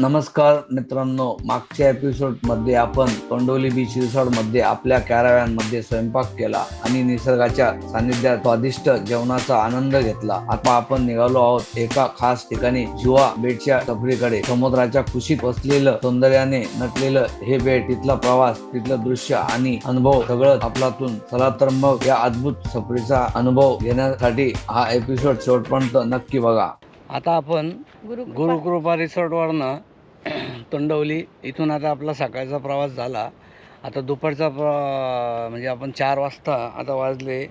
नमस्कार मित्रांनो मागच्या एपिसोडमध्ये आपण तोंडोली बीच रिसॉर्टमध्ये आपल्या कॅराव्हॅन स्वयंपाक केला आणि निसर्गाच्या सानिध्यात स्वादिष्ट जेवणाचा आनंद घेतला. आता आपण निघालो आहोत एका खास ठिकाणी जुवा बेटच्या सफरीकडे. समुद्राच्या कुशीत बसलेलं सौंदर्याने नटलेलं हे बेट तिथला प्रवास तिथलं दृश्य आणि अनुभव सगळं आपलातून चला तर मग या अद्भुत सफरीचा अनुभव घेण्यासाठी हा एपिसोड शेवटपर्यंत नक्की बघा. आता आपण गुरु गुरुकृपा रिसॉर्टवरनं तोंडवली इथून आता आपला सकाळचा प्रवास झाला. आता दुपारचा प्र म्हणजे आपण चार वाजता आता वाजले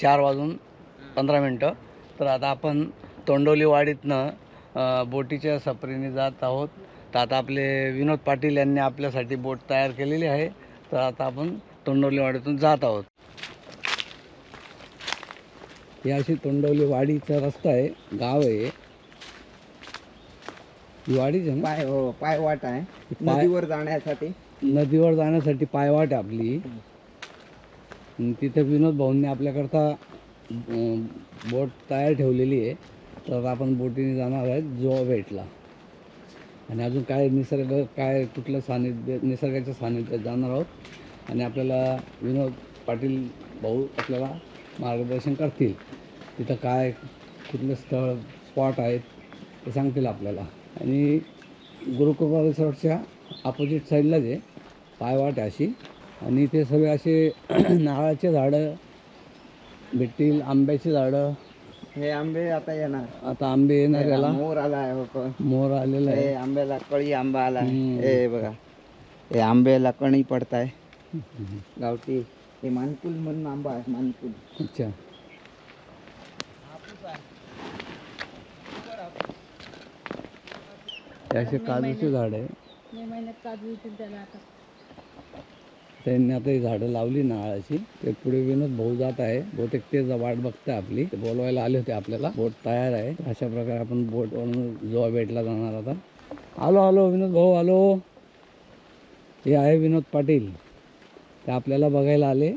चार वाजून पंधरा मिनटं. तर आता आपण तोंडवली वाडीतनं बोटीच्या सफरीने जात आहोत. तर आता आपले विनोद पाटील यांनी आपल्यासाठी बोट तयार केलेली आहे. तर आता आपण तोंडवली वाडीतून जात आहोत. ही अशी तोंडवली वाडीचा रस्ता आहे गाव आहे. ही वाडीच आहे ना? पाय हो पाय वाट आहे पाय- नदीवर जाण्यासाठी. नदीवर जाण्यासाठी पायवाट आहे आपली. आणि तिथे विनोद भाऊंनी आपल्याकरता अं, बोट तयार ठेवलेली आहे. तर आपण बोटीने जाणार आहेत जोवा बेटला आणि अजून काय निसर्ग काय कुठलं सानिध्य निसर्गाच्या सानिध्यात जाणार आहोत. आणि आपल्याला विनोद पाटील भाऊ आपल्याला मार्गदर्शन करतील. तिथं काय कुठले स्थळ स्पॉट आहेत ते सांगतील आपल्याला. आणि गुरुकृपा रिसॉर्टच्या अपोजिट साईडलाच आहे पायवाट आहे अशी. आणि ते सगळे असे नारळाचे झाडं भेटतील आंब्याची झाडं. हे आंबे आता येणार. आता आंबे येणार याला. मोर आलाय हो पण. मोर आलेला आहे. हे आंब्याला कळी आंबा हम्म. हे बघा. हे आंब्याला कणी पडताय. गावठी. हे मानकुल म्हणून आंबा आहे मानकुल. अच्छा. हे असे काजूचे झाड आहे. मे महिन्यात काजू येतील त्याला आता त्यांनी आता ही झाडं लावली नारळाची. ते पुढे विनोद भाऊ जात आहे. बहुतेक ते जा- वाट बघताय आपली. ते बोलवायला आले होते आपल्याला. बोट तयार आहे. अशा प्रकारे आपण बोट जोवा बेटला जाणार आता. आलो आलो विनोद भाऊ आलो. हे आहे विनोद पाटील. ते आपल्याला बघायला आले.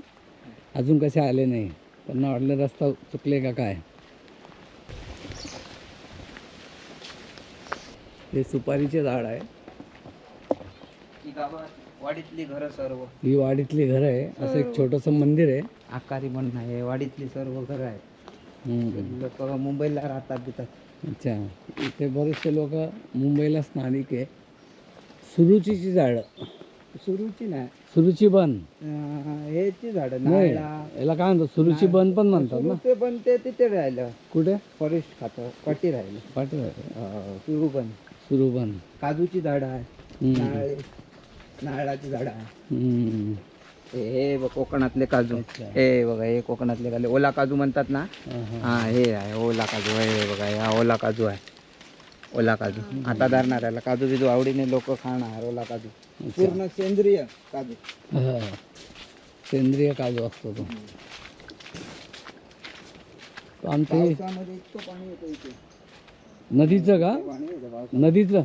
अजून कसे आले नाही. त्यांना वाटलं रस्ता चुकले का काय? हे सुपारीचे झाड आहे. ही गावात वाडीतली घरं सर्व. ही वाडीतली घर आहे. असं एक छोटंसं मंदिर आहे. आकारी म्हणून आहे. वाडीतली सर्व घरं आहेत. हम्म. लोक मुंबईला राहतात तिथं अच्छा. इथे बरेचसे लोक मुंबईला स्थानिक आहे. सुरुचीची झाडं. सुरूची नाही. सुरुची बन. अं, ह्याची झाडं नाही. नारळा याला काय म्हणतात? सुरुची बन पण म्हणतात ना? सुरू ते पण ते तिथे राहिलं. कुठे? फॉरेस्ट खातं. पाटी राहिलं. पाठवा सुरू पण सुरू बन काजूची झाडं आहे. नारळे नारळाची झाडं आहे. हम्म. हे बघ कोकणातले काजू. हे बघा हे कोकणातले काजू. ओला काजू म्हणतात ना? हा, हा. हा हे आहे ओला काजू. हे बघा हा ओला काजू आहे. ओला काजू. आता धरणार याला काजू बिजू आवडीने लोक खाणार ओला काजू. पूर्ण सेंद्रिय काजू. हा. सेंद्रिय काजू असतो तो. तो आमचे पावसामध्ये इतकं पाणी येतं इथे. नदीचं का पाणी. नदीचं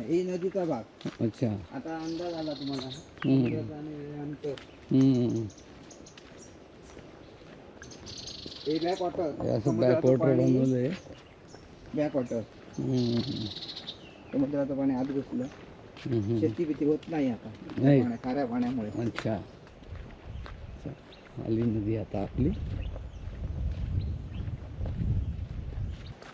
ही नदीचा भाग अच्छा आता अंदाज आला तुम्हाला. समुद्राचा आणि अंतर हम्म. हे हे असं बॅकवॉटर बनवलंय बॅक वॉटर हम्म. समुद्राचं पाणी आत घुसलं हम्म. शेती बिती होत नाही आता नाही. पाण्या- खाऱ्या पाण्यामुळे अच्छा. आली नदी आता आपली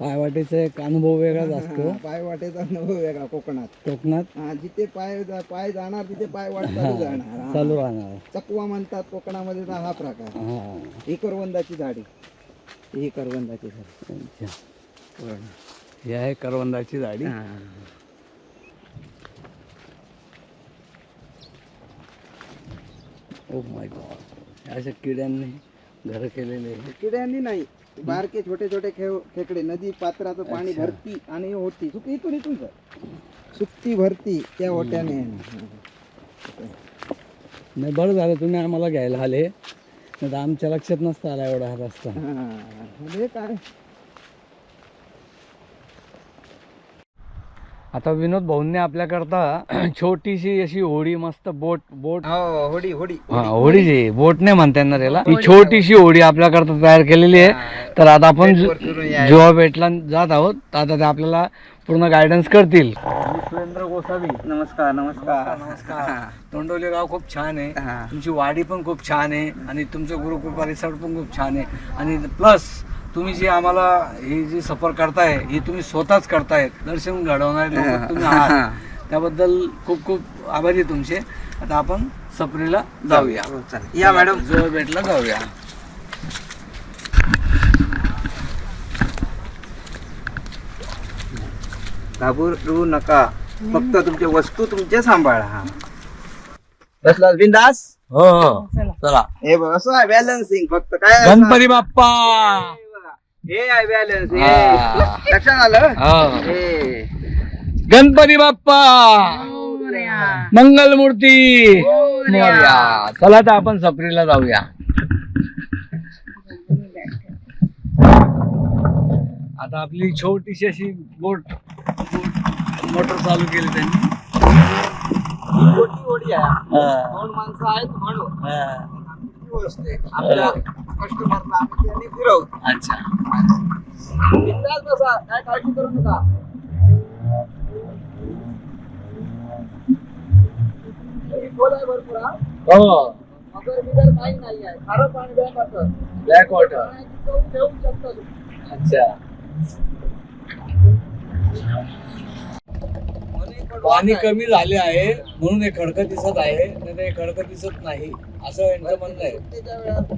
पायवाटेचा एक अनुभव वेगळाच असतो. पाय वाटेचा अनुभव वेगळा कोकणात. कोकणात? हा, जिथे पाय पाय जाणार तिथे पाय वाट चालू जाणार. हा. चालू राहणार. चकवा म्हणतात कोकणामध्ये तर हा प्रकार. हा. ही करवंदाची झाडी. ही करवंदाची झाडी. अच्छा. ही आहे करवंदाची झाडी. ओ माय गॉड अशा किड्यांनी घर केलेले आहे. किड्यांनी नाही. बारके छोटे छोटे खेळ खेकडे नदी पात्राचं पाणी अच्छा. भरती आणि होती. सुकी इथून इथून सर सुकती भरती त्या ओट्याने. नाही बरं झालं तुम्ही आम्हाला घ्यायला आले. नाही तर आमच्या लक्षात नसता आला एवढा हा रस्ता. हा. म्हणजे काय? आता विनोद भाऊंनी आपल्याकरता छोटीशी अशी होडी मस्त बोट बोट. हो होडी होडी. हा होडी जी बोट नाही म्हणता येणार याला. ही छोटीशी होडी आपल्याकरता तयार केलेली आहे. तर आता आपण. जेव्हा भेटला जात आहोत तर आता ते आपल्याला पूर्ण गायडन्स करतील. सुरेंद्र गोसावी. नमस्कार नमस्कार. नमस्कार तोंडवली गाव खूप छान आहे. तुमची वाडी पण खूप छान आहे. आणि तुमचं गुरुकृपा रिसॉर्ट पण खूप छान आहे. आणि प्लस तुम्ही जी आम्हाला ही जी सफर करताय ही तुम्ही स्वतःच करतायत दर्शन घडवणारे लोक तुम्ही आहात. त्याबद्दल खूप खूप आभारी आहे तुमचे. आता आपण सफरीला जाऊया. हो. या मॅडम. जो भेटला जाऊया. घाबरू नका. फक्त तुमचे वस्तू तुमचे सांभाळा. बसला बिंदास? हो हो. चला. हे बघ असं आहे बॅलन्सिंग फक्त काय गणपती बाप्पा! हे बघा. हे आहे बॅलन्स हा. लक्षात आलं हो. हे गणपती बाप्पा मंगलमूर्ती मोरया. चला तर आपण सफरीला जाऊया आता आपली छोटीशी अशी बोट बोट मोटर चालू केली त्यांनी छोटी होडी आहे हा. दोन माणसं आहेत म्हणून हा. आपल्या कस्टमरला आम्ही त्यांनी फिरवतो अच्छा. बिनधास्त बसा काय काळजी करू नका. नदी खोल आहे भरपूर हा. हो. मगर बिगर काही नाही आहे. खारं पाणी बॅक ब्लॅक वॉटर पाण्याची चव ठेवू शकता तुम्ही. अच्छा. पाणी कमी झाले आहे म्हणून हे खडकं दिसत आहे नाही तर हे खडकं दिसत नाही. असं यांचं म्हणणं आहे. वेळात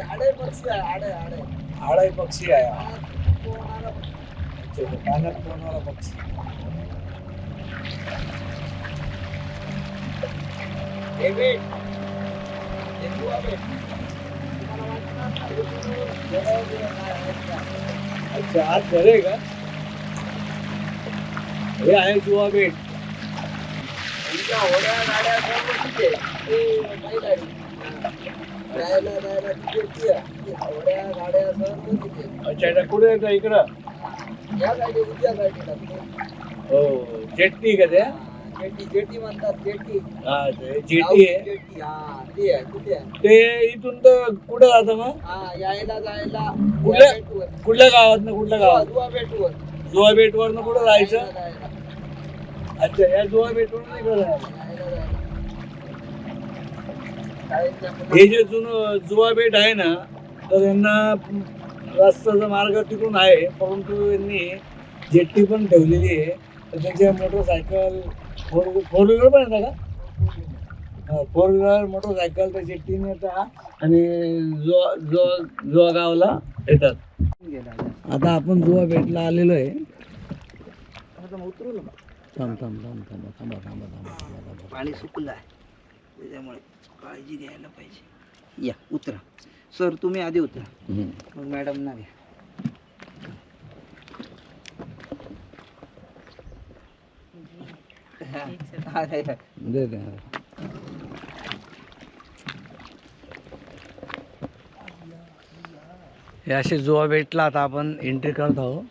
आडे पक्षी आहे आडे आडे आळाई पक्षी आहे पाण्यात पोहणारा पक्षी. अच्छा, का? आज घर आहे का हे आहे जुवा बेट होड्या गाड्या सर्व तिथे. ते बैलगाडी. जायला जायला ती आहे. ती होड्या गाड्या सर्व तिथे अच्छा अच्छा कुठे आहे का इकडं या गाडी उजव्या साईडला हो जेट्टी का ते जेटी जेटी म्हणतात जेटी हा ते जेटी आहे जेटी हा ते आहे तिथे आहे ते इथून तर कुठं जातं मग हा यायला जायला कुठल्या- या कुठल्या गावात ना कुठल्या गावात दुवा बेटवर जुवा बेट वरनं कुठं जायचं यायला जायला. अच्छा या जुवा बेट वरून इकडं जायचं यायला जायला. हे जे जुनं जुवा बेट आहे ना तर यांना रस्त्याचा मार्ग तिकडून आहे परंतु यांनी जेट्टी पण ठेवलेली आहे तर त्यांच्या मोटरसायकल फोर फोर व्हीलर पण येतं का फोर व्हीलर मोटरसायकल त्या जेट्टीने येतात आणि जुवा जुवा गावला येतात आता आपण जुवा बेटला आलेलो आहे आता उतरू थांब थांब थांब थांबा थांबा थांबा थांबा थांबा पाणी सुकलं आहे त्याच्यामुळे काळजी घ्यायला पाहिजे. या उतरा. सर तुम्ही आधी उतरा. मग मॅडम ना घ्या. हा. दे. दे असे जुवा बेटला आता आपण एंट्री करत आहोत.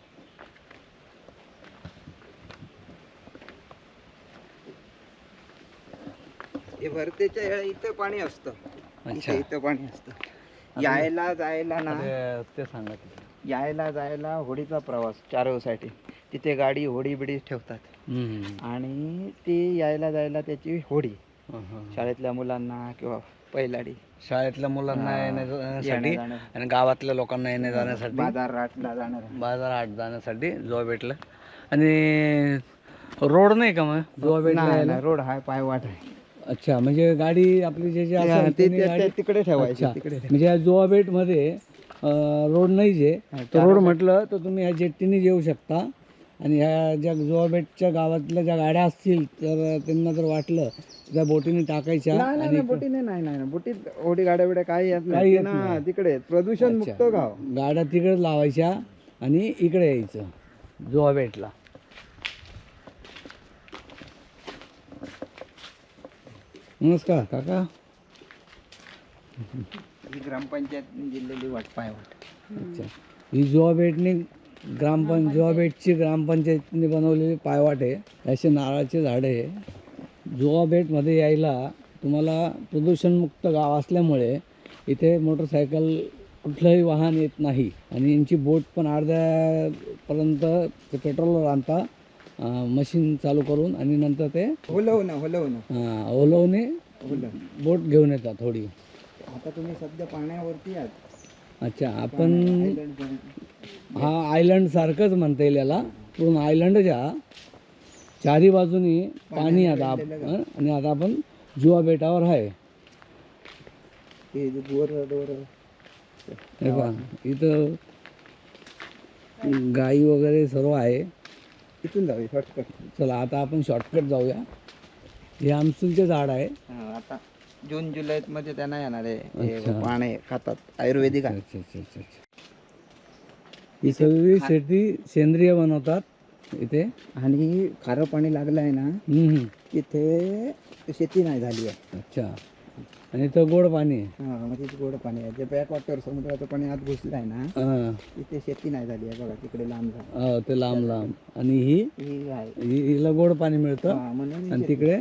हे भरतेच्या इथं पाणी असतं. इथं इथं पाणी असतं. यायला जायला ना ते- ते सांगा ते. यायला जायला होडीचा प्रवास चारवसाठी तिथे गाडी होडी बिडी ठेवतात. आणि ते यायला जायला त्याची होडी. शाळेतल्या मुलांना किंवा पहिलाडी शाळेतल्या मुलांना येण्यासाठी. आणि गावातल्या लोकांना येण्या जाण्यासाठी. बाजार राटला जाणार बाजारहाट जाण्यासाठी जुवा बेटला आणि रोड नाही का मग? बेटला यायला? रोड हाय पायवाट आहे. अच्छा म्हणजे गाडी आपली जे जे या, असेल ते- त्यांनी ते- गाडी- तिकडे ठेवायची अच्छा. तिकडे म्हणजे या जुवा बेटमध्ये रोड नाही जे तर रोड म्हटलं तर तुम्ही ह्या जेट्टीने येऊ शकता आणि ह्या ज्या जुवा बेटच्या गावातल्या ज्या गाड्या असतील तर त्यांना जर वाटलं तर त्या बोटीने टाकायच्या नाही, नाही, आणि नाही, बोटीने नाही नाही नाही. बोटीत ओढी गाड्या बिड्या काही येत काही नाही येत ते ना नाही. तिकडे प्रदूषण. मुक्त गाव गाड्या तिकडे लावायच्या आणि इकडे यायचं जुवा बेटला नमस्कार काका. ही ग्रामपंचायत दिलेली वाट पायवाट अच्छा. ही जुवा बेटने ग्रामपं जुवा बेटची ग्रामपंचायतीने बनवलेली पायवाट आहे असे नारळाचे झाडे आहे जुवा बेटमध्ये यायला तुम्हाला प्रदूषणमुक्त गाव असल्यामुळे इथे मोटरसायकल कुठलंही वाहन येत नाही. आणि यांची बोट पण अर्ध्यापर्यंत ते पेट्रोलवर आणता. मशीन चालू करून आणि नंतर ते होलवणं होलवणं. अं, ओलवणे बोट घेऊन येतात थोडी. आता तुम्ही सध्या पाण्यावरती आहात. अच्छा आपण Island. हा आयलंड सारखंच म्हणता येईल याला. पूर्ण आयलंडच्या चारी बाजूनी पाणी आता आप- हं? आणि आता आपण जुवा बेटावर आहे. हे जे दोर दोर हे पहा इथं गाई वगैरे सर्व आहे. इथून जाऊ शॉर्टकट चला आता आपण शॉर्टकट जाऊया. हे आमसूलचे झाड आहे. आता जून जुलै मध्ये त्यांना येणार आहे. हे अच्छा. पाने खातात आयुर्वेदिक आहे. अच्छा अच्छा अच्छा अच्छा. ही सगळी शेती सेंद्रिय बनवतात इथे. आणि खारं पाणी लागलं आहे ना हम्म, हम्म. तिथे शेती नाही झाली आहे. अच्छा. आणि इथं गोड पाणी आहे. हा तिथे गोड पाणी आहे. जे बॅक वॉटर समुद्राचं पाणी आत घुसलं आहे ना हां. तिथे शेती नाही झाली आहे बघा तिकडे लांब झालं. हो, ते लांब लांब. आणि ही? ही आहे. हि- हिला गोड पाणी मिळतं. हा, म्हणून आणि तिकडे?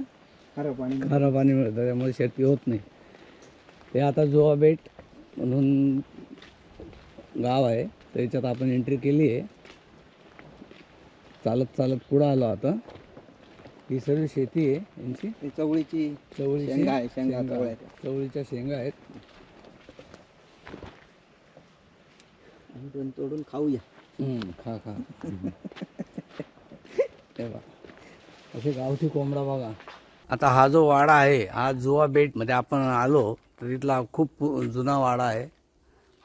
खारं पाणी खारं पाणी मिळतं त्यामुळे शेती होत नाही. ते आता जोवा बेट म्हणून गाव आहे. त्याच्यात आपण एंट्री केली आहे. चालत चालत पुढं आलो आता. ही सर्व शेती आहे यांची. ही चवळीची चवळीची शेंगा आहे, शेंगा. चवळ्याच्या. चवळीच्या शेंगा आहेत. आणि दोन तोडून खाऊया. हम्म, खा खा. हे बघा. असे गावठी कोंबडा बघा. आता हा जो वाडा आहे हा जुवा बेटमध्ये आपण आलो तर तिथला खूप जुना वाडा आहे.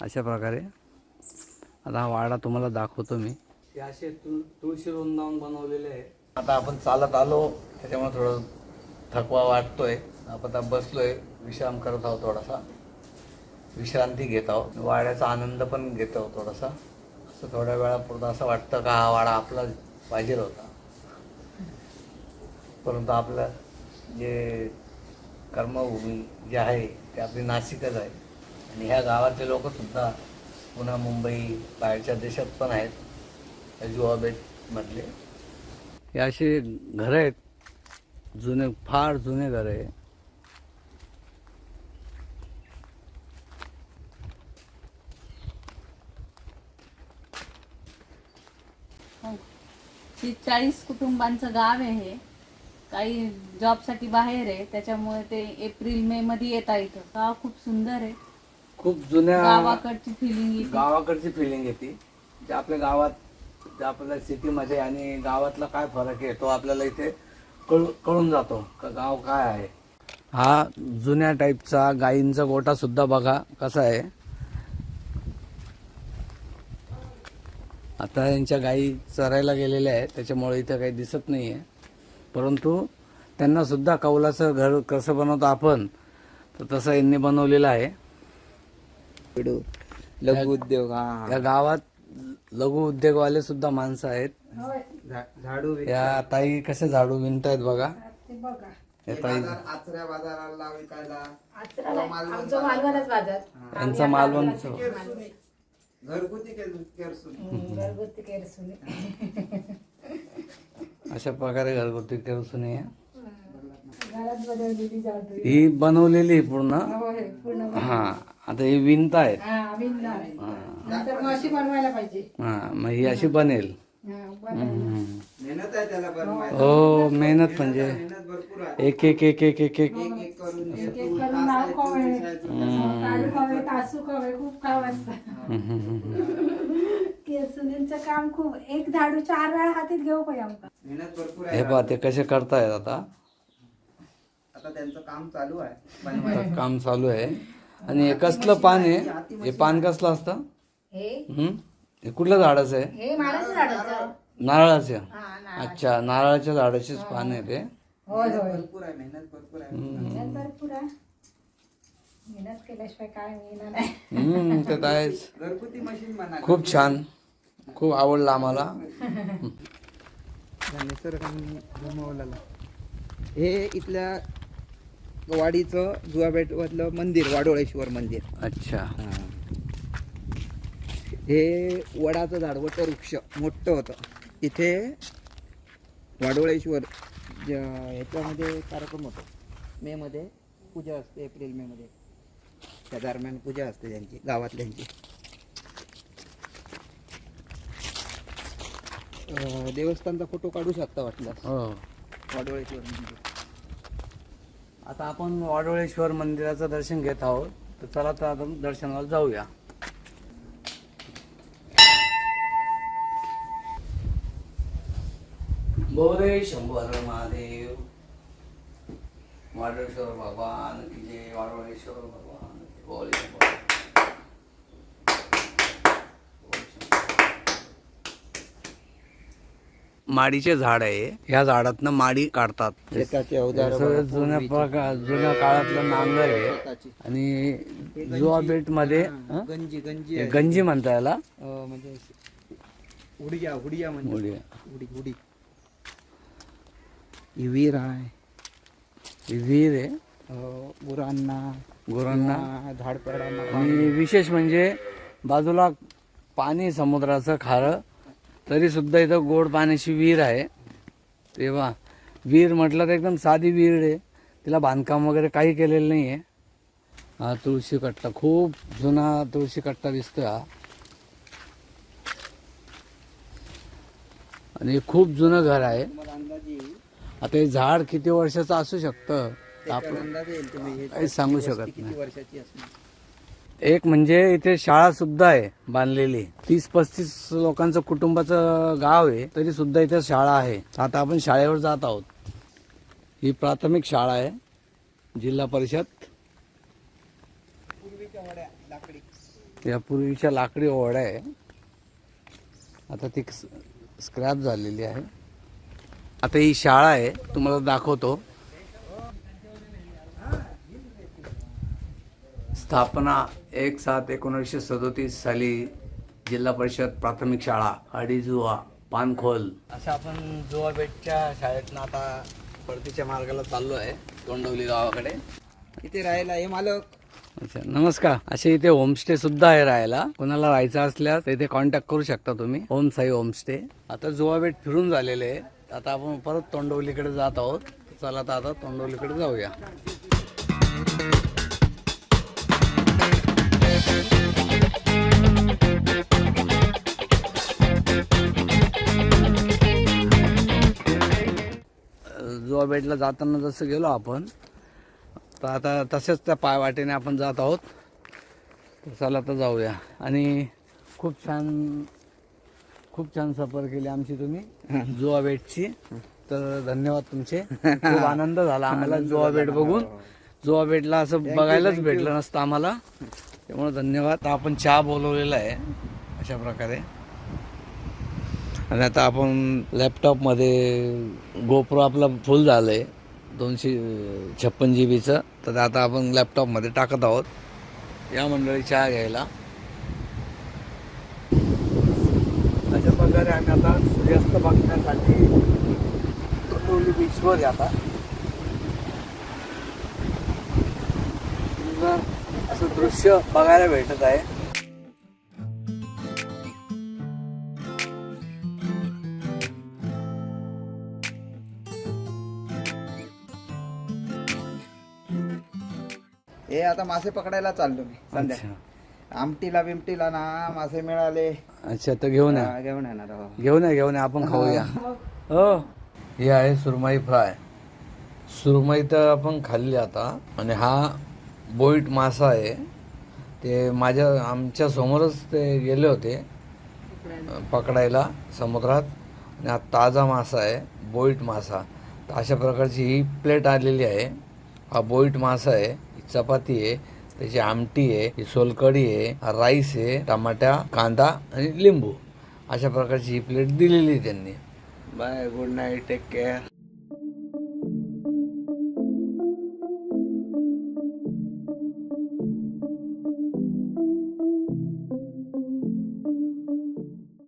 अशा प्रकारे. आता हा वाडा तुम्हाला दाखवतो मी. ते असे तुळ तुळशी वृंदावन बनवलेले आहे. आता आपण चालत आलो त्याच्यामुळे थोडं थकवा वाटतोय. आपण आता बसलोय विश्राम करत आहोत थोडासा. विश्रांती घेत आहोत. वाड्याचा आनंद पण घेत आहोत थोडासा. असं थोड्या वेळापुरता असं वाटतं का हा वाडा आपला पाहिजे होता. परंतु आपलं जे कर्मभूमी जे आहे ते आपली नाशिकच आहे. आणि ह्या गावातले लोकसुद्धा पुन्हा मुंबई बाहेरच्या देशात पण आहेत. या हे असे घरं आहेत. जुने फार जुने घर आहे. हे. चाळीस कुटुंबांचं गाव आहे हे. काही जॉबसाठी बाहेर आहे. त्याच्यामुळे ते एप्रिल मे मध्ये येता इथं. गाव खूप सुंदर आहे. खूप जुन्या गावाकडची फिलिंग गावाकडची फिलिंग येते. जे आपल्या गावात आपल्या सिटीमध्ये आणि गावातला काय फरक आहे तो आपल्याला इथे कळू कळून जातो. का गाव काय आहे? हा जुन्या टाईपचा गायींचा गोटा सुद्धा बघा कसा आहे. आता यांच्या गायी चरायला गेलेल्या आहेत त्याच्यामुळे इथं काही दिसत नाही आहे परंतु त्यांना सुद्धा कौलाचं घर कसं बनवतो आपण तर तसं यांनी बनवलेलं आहे. लघु उद्योग हा. या गावात लघु उद्योगवाले सुद्धा माणसं आहेत. झा- झाडू या ताई कशा झाडू विणतायत बघा. या ताई बाजार- आचऱ्या बाजाराला विकायला. यांचा मालवण घरगुती केरसून. अशा प्रकारे घरगुती केरसून आहे. ही बनवलेली आहे पूर्ण? हा आता ही विणतायत हा मग ही अशी बनेल. हम्म. मेहनत आहे त्याला बनवायला हो. मेहनत म्हणजे मेहनत भरपूर आहे. एक एक एक एक एक एक. करून काम खूप एक झाडू चार वेळा हातीत घेऊ पाहिजे आमका. मेहनत भरपूर हे आहे पहा ते कसे करतायत आता? आता त्यांचं काम चालू आहे. बनवायचं. काम चालू आहे. आणि हे कसलं पान आहे? हे पान कसलं असतं? हे? हम्म? हे कुठल्या झाडाचं आहे? हे माणूस झाडाचं. नारळाच्या अच्छा नारळाच्या झाडाचीच पान आहे ते. होय होय. भरपूर आहे मेहनत भरपूर आहे. मेहनत भरपूर आहे. मेहनत केल्याशिवाय काय मिळणार नाही. हम्म, ते तर आहेच. घरगुती मशीन म्हणा. खूप छान. खूप आवडलं आम्हाला. निसर्गाने गमावलेला हे इथल्या वाडीचं जुवाबेटमधलं मंदिर वाडोळेश्वर मंदिर. अच्छा. हे. वडाचं झाड वटवृक्ष मोठं होतं. इथे वाडोळेश्वर ज- ह्याच्यामध्ये कार्यक्रम होतो. मेमध्ये पूजा असते एप्रिल मेमध्ये त्या दरम्यान पूजा असते त्यांची गावातल्यांची अं, देवस्थानचा फोटो काढू शकता वाटलं हो. वाडोळेश्वर मंदिर. आता आपण वाडोळेश्वर मंदिराचं दर्शन घेत आहोत. तर चला तर आपण दर्शनाला जाऊया. बोरे शंभर महादेव. वाडोळेश्वर भगवान की जय वाडोळेश्वर भगवान की जय. बोले शंभर. बोले शंभर. माडीचे झाड आहे. ह्या झाडातनं माडी काढतात. शेताचे अवजार सगळं जुन्या प्रकार जुन्या काळातलं नांगर आहे. आणि जुआ बेटमध्ये? गंजी गंजी आहे. गंजी म्हणता याला. अं, म्हणजे हुडिया हुडिया म्हणजे. मुली. हुडी हुडी ही विहीर आहे. ही विहीर आहे. अं, गुरांना. गुरांना. झाडपेडांना आणि विशेष म्हणजे बाजूला पाणी समुद्राचं खारं तरी सुद्धा इथं गोड पाण्याची विहीर आहे. तेव्हा विहीर म्हटलं तर एकदम साधी विहीर आहे. तिला बांधकाम वगैरे काही केलेलं नाही आहे हा तुळशी कट्टा खूप जुना तुळशी कट्टा दिसतोय हा. आणि खूप जुनं घर आहे. आता हे झाड किती वर्षाचं असू शकतं? काही सांगू शकत किती नाही. एक म्हणजे इथे शाळा सुद्धा आहे बांधलेली. तीस पस्तीस लोकांचं कुटुंबाचं गाव आहे तरी सुद्धा इथे शाळा आहे. आता आपण शाळेवर जात आहोत. ही प्राथमिक शाळा आहे जिल्हा परिषद. या पूर्वीच्या लाकडी ओढ्या आहे. आता ती स्क्रॅप झालेली आहे. आता ही शाळा आहे तुम्हाला दाखवतो. स्थापना एक सात एकोणीसशे सदोतीस साली जिल्हा परिषद प्राथमिक शाळा अडीजुवा पानखोल. असं आपण जुवा बेटच्या शाळेतनं आता परतीच्या मार्गाला चाललो आहे तोंडवली गावाकडे. इथे राहायला हे मालक. अच्छा नमस्कार. असे इथे होमस्टे सुद्धा आहे राहायला. कोणाला राहायचं असल्यास इथे कॉन्टॅक्ट करू शकता तुम्ही. ओम साई होमस्टे. आता जुवा बेट फिरून झालेले आहे आता आपण परत तोंडवलीकडे जात आहोत. चला तर आता तोंडवलीकडे जाऊया. बेटला जाताना जसं गेलो आपण तर आता तसेच त्या पायवाटेने आपण जात आहोत. चला तर जाऊया. आणि खूप छान खूप छान सफर केली आमची तुम्ही जुवा बेटची तर धन्यवाद तुमचे. खूप आनंद झाला आम्हाला जुवा बेट बघून. जुवा बेटला असं बघायलाच भेटलं नसतं आम्हाला. त्यामुळे धन्यवाद. आपण चहा बोलवलेला आहे अशा प्रकारे. आणि आता आपण लॅपटॉपमध्ये गोप्रो आपला फुल झालं आहे दोनशे छप्पन जी बीचं तर आता आपण लॅपटॉपमध्ये टाकत आहोत. या मंडळी चहा घ्यायला. अशा प्रकारे आम्ही आता सूर्यास्त बघण्यासाठी तोंडवली बीचवर आहे आता. असं दृश्य बघायला भेटत आहे. आता मासे पकडायला चाललो मी संध्या आमटीला बिमटीला ना मासे मिळाले. अच्छा तर घेऊन या. घेऊन येणार आहो. घेऊन या घेऊन या आपण खाऊया. हो. ही आहे सुरमई फ्राय. सुरमई तर आपण खाल्ली आता आणि हा बोईट मासा आहे. ते माझ्या आमच्या समोरच ते गेले होते अं, पकडायला समुद्रात. आणि हा ताजा मासा आहे बोईट मासा. तर अशा प्रकारची ही प्लेट आलेली आहे. हा बोईट मासा आहे. चपाती आहे त्याची आमटी आहे ही सोलकढी आहे राईस आहे टमाटा कांदा आणि लिंबू. अशा प्रकारची ही प्लेट दिलेली आहे त्यांनी. Bye good night take care.